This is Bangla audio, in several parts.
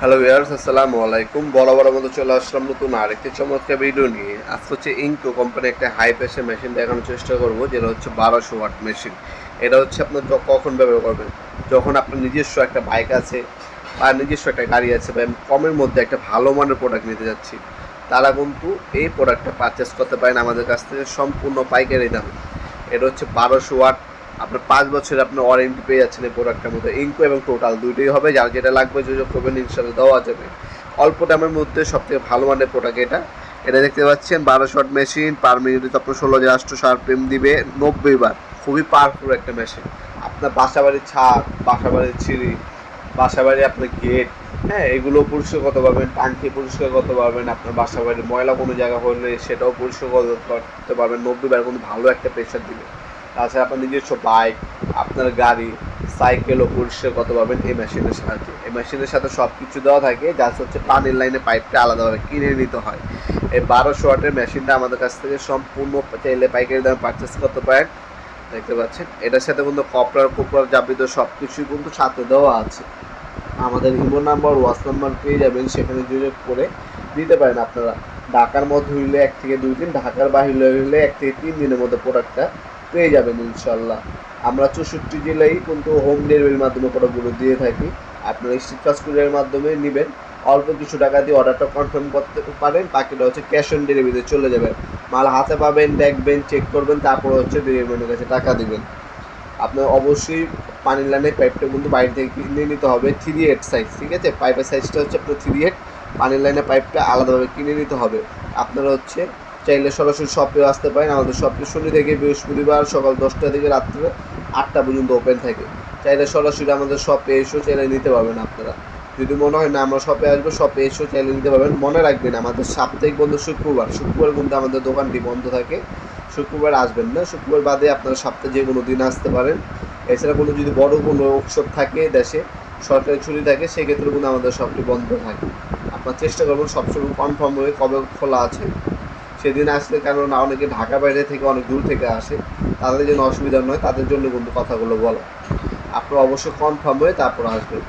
হ্যালো ভিউয়ার্স আসসালামু আলাইকুম। বড় বড় মতো চলে আসলাম নতুন আরেকটি চমৎকার ভিডিও নিয়ে। আজকে হচ্ছে ইনকো কোম্পানি একটা হাই প্রেশার মেশিন দেখানোর চেষ্টা করব, যেটা হচ্ছে বারোশো ওয়াট মেশিন এটা হচ্ছে আপনার কখন ব্যবহার করবেন? যখন আপনার নিজস্ব একটা বাইক আছে বা নিজস্ব একটা গাড়ি আছে বা কমের মধ্যে একটা ভালো মানের প্রোডাক্ট নিতে যাচ্ছি, তারা কিন্তু এই প্রোডাক্টটা পারচেস করতে পারেন আমাদের কাছ থেকে সম্পূর্ণ পাইকারি দামে। এটা হচ্ছে বারোশো ওয়াট আপনার পাঁচ বছরের আপনার ওয়ারেন্টি পেয়ে যাচ্ছেন এই প্রোডাক্টের মধ্যে। ইনকো এবং টোটাল দুইটাই হবে, যার যেটা লাগবে যোগাযোগ করবেন ইনশাল্লাহ দেওয়া যাবে। অল্প দামের মধ্যে সব থেকে ভালো মানের প্রোডাক্ট এটা। এটা দেখতে পাচ্ছেন, বারো শট মেশিন পার মিনিটে আপনার ষোলো হাজার সার প্রেম দিবে, নব্বই বার। খুবই পাওয়ারফুল একটা মেশিন আপনার বাসা বাড়ির ছাদ বাসা বাড়ির ছিঁড়ি বাসা বাড়ি আপনার গেট হ্যাঁ এগুলো পরিষ্কার করতে পারবেন টাঙ্কি পরিষ্কার করতে পারবেন আপনার বাসা বাড়ির ময়লা কোনো জায়গা হলে সেটাও পরিষ্কার করতে পারবেন। নব্বই বার কিন্তু ভালো একটা প্রেশার দিবে। তাছাড়া আপনার নিজস্ব বাইক, আপনার গাড়ি, সাইকেলও পরিষ্কার করতে পারবেন এই মেশিনের সাহায্যে। এই মেশিনের সাথে সব কিছু দেওয়া থাকে যা হচ্ছে পানির লাইনে পাইপটা আলাদাভাবে কিনে নিতে হয়। এই বারোশো ওয়াটের মেশিনটা আমাদের কাছ থেকে সম্পূর্ণ চাইলে পাইকারি দামে পারচেস করতে পারেন। দেখতে পাচ্ছেন? এটার সাথে কিন্তু কপড়ার কোপড়ার যাবতীয় সব কিছুই কিন্তু সাথে দেওয়া আছে। আমাদের ইমো নাম্বার ওয়াস নাম্বার পেয়ে যাবেন, সেখানে যোগাযোগ করে দিতে পারেন আপনারা। ঢাকার মধ্যে হইলে এক থেকে দুই দিন, ঢাকার বাহিরে হইলে এক থেকে তিন দিনের মধ্যে প্রোডাক্টটা পেয়ে যাবেন ইনশাল্লাহ আমরা চৌষট্টি জেলায় কিন্তু হোম ডেলিভারির মাধ্যমে প্রোডাক্টগুলো দিয়ে থাকি। আপনারা কাজ কুরিয়ারের মাধ্যমে নেবেন। অল্প কিছু টাকা দিয়ে অর্ডারটা কনফার্ম করতে পারেন, বাকিটা হচ্ছে ক্যাশ অন ডেলিভারিতে চলে যাবেন মাল হাতে পাবেন, দেখবেন চেক করবেন, তারপর হচ্ছে ডেলিভারির কাছে টাকা দিবেন। আপনার অবশ্যই পানির লাইনের পাইপটা কিন্তু বাইরে থেকে কিনে নিতে হবে থ্রি এইট সাইজ ঠিক আছে? পাইপের সাইজটা হচ্ছে আপনার থ্রি এইট পানির লাইনের পাইপটা আলাদাভাবে কিনে নিতে হবে। আপনারা হচ্ছে চাইলে সরাসরি শপে আসতে পারেন। আমাদের শপে শনি থেকে বৃহস্পতিবার সকাল দশটা থেকে রাত্রে আটটা পর্যন্ত ওপেন থাকে। চাইলে সরাসরি আমাদের শপে এসেও চাইলে নিতে পারবেন আপনারা। যদি মনে হয় না আমরা শপে আসব, শপে এসেও চাইলে নিতে পারবেন। মনে রাখবেন আমাদের সাপ্তাহিক বন্ধ শুক্রবার। শুক্রবার কিন্তু আমাদের দোকানটি বন্ধ থাকে। শুক্রবার আসবেন না। শুক্রবার বাদে আপনারা সপ্তাহে যে কোনো দিন আসতে পারেন। এছাড়া কোনো যদি বড় কোনো উৎসব থাকে দেশে, সরকারি ছুটি থাকে, সেক্ষেত্রে কিন্তু আমাদের শপটি বন্ধ থাকে। আপনার চেষ্টা করবেন সবসময় কনফার্ম হয়ে কবে খোলা আছে। সেদিন আসলে কারণ অনেকে ঢাকা বাইরে থেকে অনেক দূর থেকে আসে, তাদের জন্য অসুবিধা নয়, তাদের জন্য কিন্তু কথাগুলো বলা। আপনারা অবশ্যই কনফার্ম হয়ে তারপর আসবেন।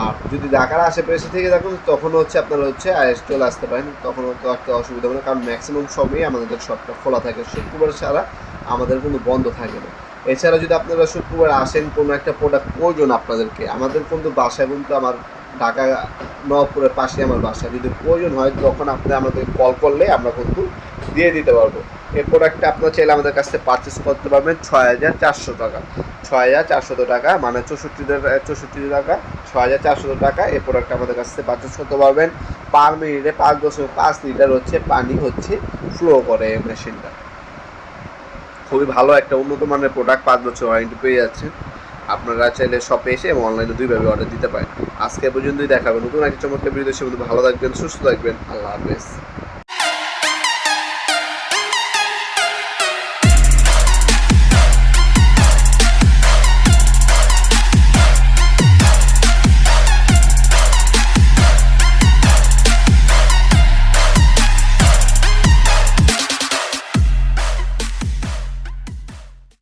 আর যদি ঢাকার আশেপাশে থেকে থাকুন, তখন হচ্ছে আপনারা হচ্ছে আইএস চলে আসতে পারেন। তখন তো একটা অসুবিধা হবে না, কারণ ম্যাক্সিমাম সময়ই আমাদের শপটা খোলা থাকে। শুক্রবার ছাড়া আমাদের কোনো বন্ধ থাকে না। এছাড়া যদি আপনারা শুক্রবার আসেন, কোনো একটা প্রোডাক্ট প্রয়োজন আপনাদেরকে, আমাদের কিন্তু বাসায় কিন্তু আমার ঢাকা নবপুরের পাশে আমার বাসা। যদি প্রয়োজন হয়, তখন আপনি আমাদের কল করলে আমরা কিন্তু দিয়ে দিতে পারব। এই প্রোডাক্টটা আপনার চাইলে আমাদের কাছ থেকে পারচেস করতে পারবেন ছয় হাজার চারশো টাকা। ছয় হাজার চারশত টাকা মানে চৌষট্টি চৌষট্টি টাকা ছয় হাজার চারশো টাকা এই প্রোডাক্টটা আমাদের কাছ থেকে পারচেস করতে পারবেন। পার মিনিটে পাঁচ দশমিক পাঁচ লিটার হচ্ছে পানি হচ্ছে ফ্লো করে এই মেশিনটা খুবই ভালো একটা উন্নত মানের প্রোডাক্ট পাঁচ বছর ওয়ারেন্টি পেয়ে যাচ্ছেন। আপনারা চাইলে শপে এসে এবং অনলাইনে দুইভাবে অর্ডার দিতে পারেন। আজকে পর্যন্তই দেখাবেন নতুন একটা চমৎকার বিরোধী ভালো থাকবেন, সুস্থ থাকবেন। আল্লাহ হাফেজ।